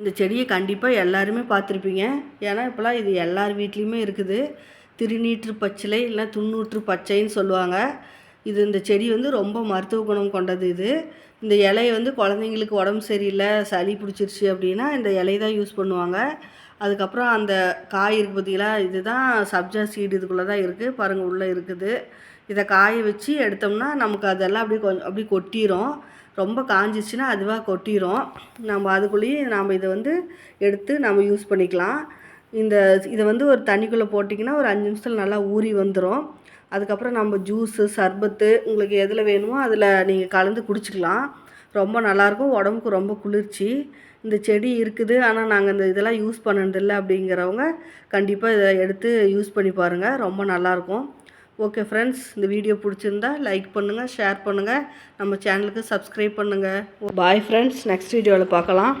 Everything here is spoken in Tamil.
இந்த செடியை கண்டிப்பாக எல்லாருமே பார்த்துருப்பீங்க. ஏன்னா இப்போலாம் இது எல்லார் வீட்லேயுமே இருக்குது. திருநீற்று பச்சிலை இல்லை துண்ணூற்று பச்சைன்னு சொல்லுவாங்க. இது இந்த செடி வந்து ரொம்ப மருத்துவ குணம் கொண்டது இது. இந்த இலையை வந்து குழந்தைங்களுக்கு உடம்பு சரியில்லை சளி பிடிச்சிருச்சு அப்படின்னா இந்த இலையை தான் யூஸ் பண்ணுவாங்க. அதுக்கப்புறம் அந்த காய் இருக்குது பார்த்தீங்களா இதுதான் சப்ஜா சீடு இதுக்குள்ளே தான் இருக்குது பாருங்கள் உள்ளே இருக்குது. இதை காய வச்சு எடுத்தோம்னா நமக்கு அதெல்லாம் அப்படியே கொஞ்சம் அப்படியே கொட்டிடும் ரொம்ப காஞ்சிச்சுன்னா அதுவாக கொட்டிடும் நம்ம அதுக்குள்ளேயே நாம் இதை வந்து எடுத்து நம்ம யூஸ் பண்ணிக்கலாம். இந்த இதை வந்து ஒரு தண்ணிக்குள்ளே போட்டிங்கன்னா ஒரு அஞ்சு நிமிஷத்தில் நல்லா ஊறி வந்துடும் அதுக்கப்புறம் நம்ம ஜூஸு சர்பத்து உங்களுக்கு எதில் வேணுமோ அதில் நீங்கள் கலந்து குடிச்சிக்கலாம். ரொம்ப நல்லாயிருக்கும். உடம்புக்கு ரொம்ப குளிர்ச்சி. இந்த செடி இருக்குது. ஆனால் நாங்கள் இந்த இதெல்லாம் யூஸ் பண்ணதில்லை அப்படிங்கிறவங்க கண்டிப்பாக இதை எடுத்து யூஸ் பண்ணி பாருங்கள் ரொம்ப நல்லாயிருக்கும். ஓகே ஃப்ரெண்ட்ஸ் இந்த வீடியோ பிடிச்சிருந்தா லைக் பண்ணுங்கள் ஷேர் பண்ணுங்கள் நம்ம சேனலுக்கு சப்ஸ்கிரைப் பண்ணுங்கள் பாய் ஃப்ரெண்ட்ஸ் நெக்ஸ்ட் வீடியோவில் பார்க்கலாம்.